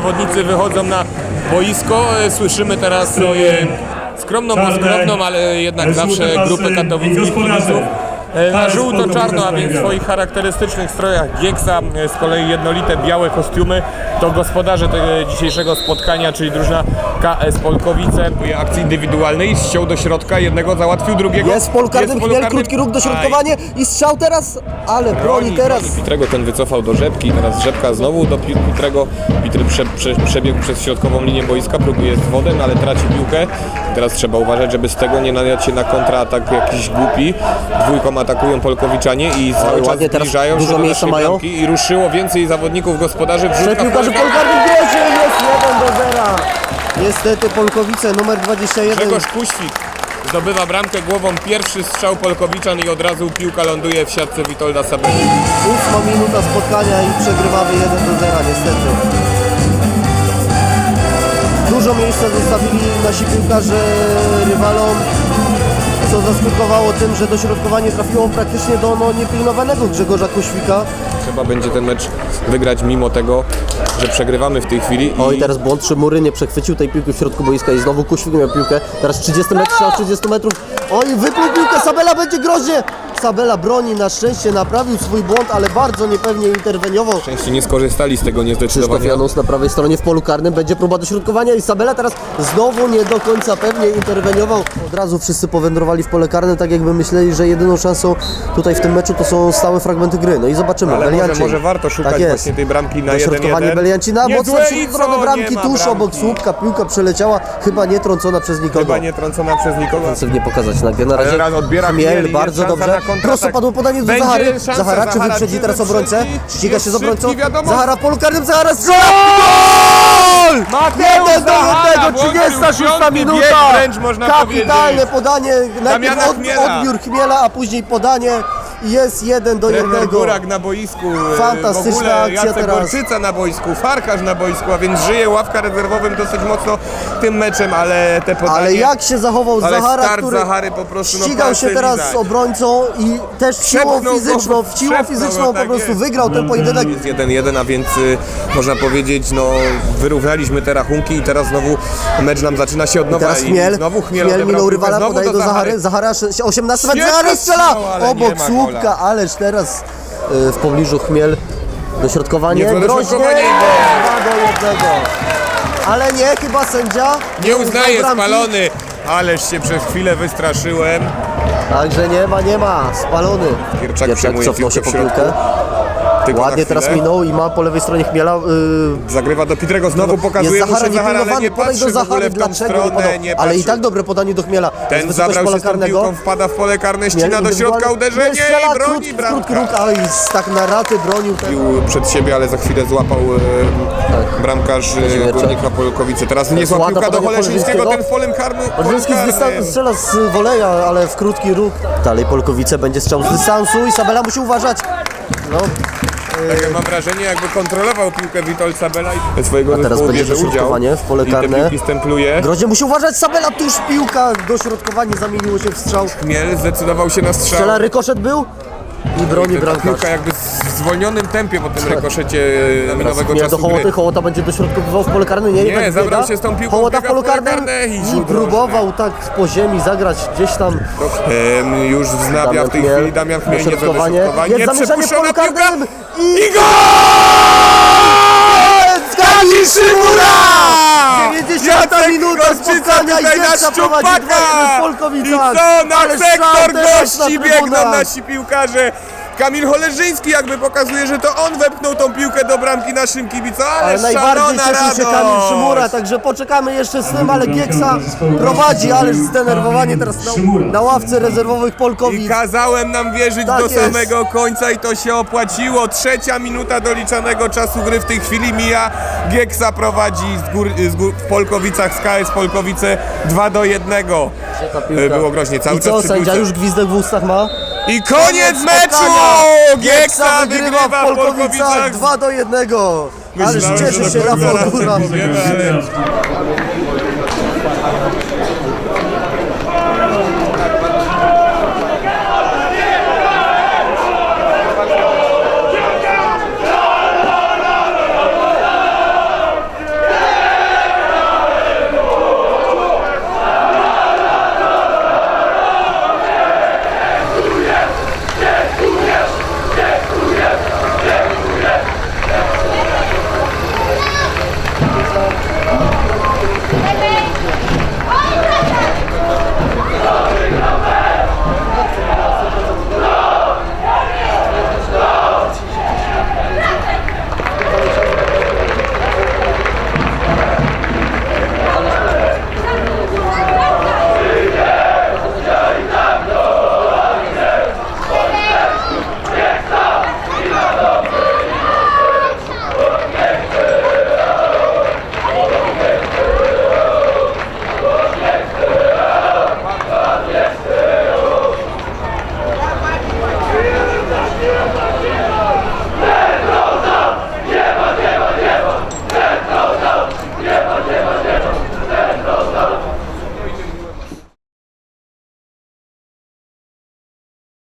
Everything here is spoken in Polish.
zawodnicy wychodzą na boisko. E, Słyszymy teraz skromną, bo skromną, ale jednak zawsze grupę katowickich kibiców. E, Na żółto-czarno, a więc w swoich charakterystycznych strojach Gieksa, e, z kolei jednolite białe kostiumy, to gospodarze tego dzisiejszego spotkania, czyli drużyna KS Polkowice. Akcji indywidualnej ściął do środka, jednego załatwił, drugiego. Jest w polu karnym, Chmiel, krótki róg, dośrodkowanie i strzał teraz, ale broni teraz. Pitrego ten wycofał do Rzepki, teraz Rzepka znowu do Pi- Pitrego. Pitry prze, prze, przebiegł przez środkową linię boiska, próbuje z wodem, ale traci piłkę. Teraz trzeba uważać, żeby z tego nie nadać się na kontratak jakiś głupi. Dwójką atakują Polkowiczanie i ładnie teraz zbliżają się dużo do miejsca naszej mają. i ruszyło więcej zawodników gospodarzy. Trzech piłkarzy karnym grozie, jest 1 do 0. Niestety Polkowice numer 21. Grzegorz Kuświk zdobywa bramkę głową, pierwszy strzał Polkowiczan i od razu piłka ląduje w siatce Witolda Sabeli. Ósma minuta spotkania i przegrywamy 1 do 0 niestety. Dużo miejsca zostawili nasi piłkarze rywalom, co zaskutkowało tym, że dośrodkowanie trafiło praktycznie do no, niepilnowanego Grzegorza Kuświka. Trzeba będzie ten mecz wygrać mimo tego, że przegrywamy w tej chwili. Oj, teraz błąd Szymury nie przechwycił tej piłki w środku boiska i znowu Kuświk miał piłkę. Teraz 30 metrów, strzał z 30 metrów. Oj, wypluł piłkę, Sabela będzie groźnie. Sabela broni, na szczęście naprawił swój błąd, ale bardzo niepewnie interweniował. Części nie skorzystali z tego Krzysztof. Janus na prawej stronie w polu karnym, będzie próba dośrodkowania i Sabela teraz znowu nie do końca pewnie interweniował. Od razu wszyscy powędrowali w pole karne, tak jakby myśleli, że jedyną szansą tutaj w tym meczu to są stałe fragmenty gry. No i zobaczymy, Ale może, Beliancin. może warto szukać tak jest. właśnie tej bramki na Dośrodkowanie 1-1. Beliancina, mocno Niezłe w i stronę co? bramki, Nie ma tuż bramki. obok słupka, piłka przeleciała, chyba nie trącona przez nikogo. Chyba nie trącona przez nikogo. Ofensywnie pokazać nogę. Na razie raz odbiera Chmiel, bardzo dobrze. Na kontratak. Prosto padło podanie do Będzie Zahary. szansa, Zahara czy Zahara wyprzedzi czy teraz obrońcę? Ściga się z obrońcą. szybki, wiadomo. Zahara w polu karnym, Zahara strzela! Mateusz Jeden do Zahara jednego, włączył 36 piąty minuta! bieg wręcz można Kapitalne powiedzieć. podanie, najpierw Damiana od, Chmiela. odbiór Chmiela, a później podanie jest jeden do Trener jednego. Górak na boisku, e, Fantastyczna w ogóle akcja Jacek teraz. Gorczyca na boisku, Farkarz na boisku, a więc żyje ławka rezerwowym dosyć mocno tym meczem, ale te podanie... Ale jak się zachował ale Zahara, start który Zahary po prostu no, ścigał się teraz z obrońcą i też siłą Przepchnął go, fizyczną, w siłą przepchnął fizyczną go, po tak prostu jest. wygrał ten pojedynek. Jest 1-1, a więc y, można powiedzieć, no wyrównaliśmy te rachunki i teraz znowu mecz nam zaczyna się od nowa. Teraz i Chmiel, znowu Chmiel, Chmiel odebrał minął piłkę rywala, znowu podaje do Zahary. Zahara sz- 18 metrów, Świetny Zahara strzela! ale nie Obok ma ależ teraz y, w pobliżu Chmiel dośrodkowanie. Niezłe Groźnie, dośrodkowanie. 2 do 1. Ale nie, chyba sędzia Nie uznaje, bramki. spalony. Ależ się przez chwilę wystraszyłem. Także nie ma, nie ma, spalony. Gierczak Gierczak cofnął się po piłkę. Tylko Ładnie teraz minął i ma po lewej stronie Chmiela. Y, Zagrywa do Pitrego, znowu pokazuje jest mu, Zahara że Zahara ale nie patrzy do Zahary, w tą dlaczego nie stronę, nie Ale i patrzy. tak dobre podanie do Chmiela. Ten zabrał się z tą piłką, wpada w pole karne, ścina do środka uderzenie i broni bramka. róg, oj, tak na raty bronił. Pił przed siebie, ale za chwilę złapał e, bramkarz e, Kazimierczak. Górnika Polkowice. Teraz niezła ładna piłka do Oleszyńskiego, ten w polem karnym. Dystansu strzela z woleja, ale w krótki róg. Dalej Polkowice będzie strzał z dystansu i Sabela musi uważać. No, Tak, mam wrażenie, jakby kontrolował piłkę Witold Sabela i swojego A teraz będzie dośrodkowanie w pole karne. Groźnie musi uważać, Sabela tuż piłka, dośrodkowanie zamieniło się w strzał. Chmiel zdecydował się na strzał. Strzela, rykoszet był i broni bramkarz. piłka jakby w zwolnionym tempie po tym rykoszecie e, nowego Nie, do czasu Hołoty, gry. Hołota będzie dośrodkowywał w pole karne, nie, Nie, tak zabrał biega. się z tą piłką, Hołota w pole karnym karne i i próbował tak po ziemi zagrać gdzieś tam Em, już wznawia w tej Chmiel. chwili Damian Chmiel, niezłe Dośrodkowanie. Jest zamieszanie w polu karnym i... i gol! Kamil Szymura! Tutaj na Gielca prowadzi szczupaka! 2-1 w Polkowicach. I co? Na sektor gości biegną nasi piłkarze. Kamil Holerzyński jakby pokazuje, że to on wepchnął tą piłkę do bramki naszym kibicom, ale, Ale najbardziej szalona cieszy się radość. Kamil Szymura, także poczekamy jeszcze z tym, ale Gieksa prowadzi, ale zdenerwowanie teraz na, na ławce rezerwowych I Polkowic. kazałem nam wierzyć Tak do jest. samego końca i to się opłaciło. Trzecia minuta doliczanego czasu gry w tej chwili mija. Gieksa prowadzi z gór, z gór, w Polkowicach z KS Polkowice 2 do 1. Ta piłka. Było groźnie, cały I co, czas przy sędzia piłce. już gwizdek w ustach ma? I koniec meczu! Gieksa wygrywa w Polkowicach 2 do 1. Ależ Myślałem, że się końca Rafał raz Góra. powiemy, ale-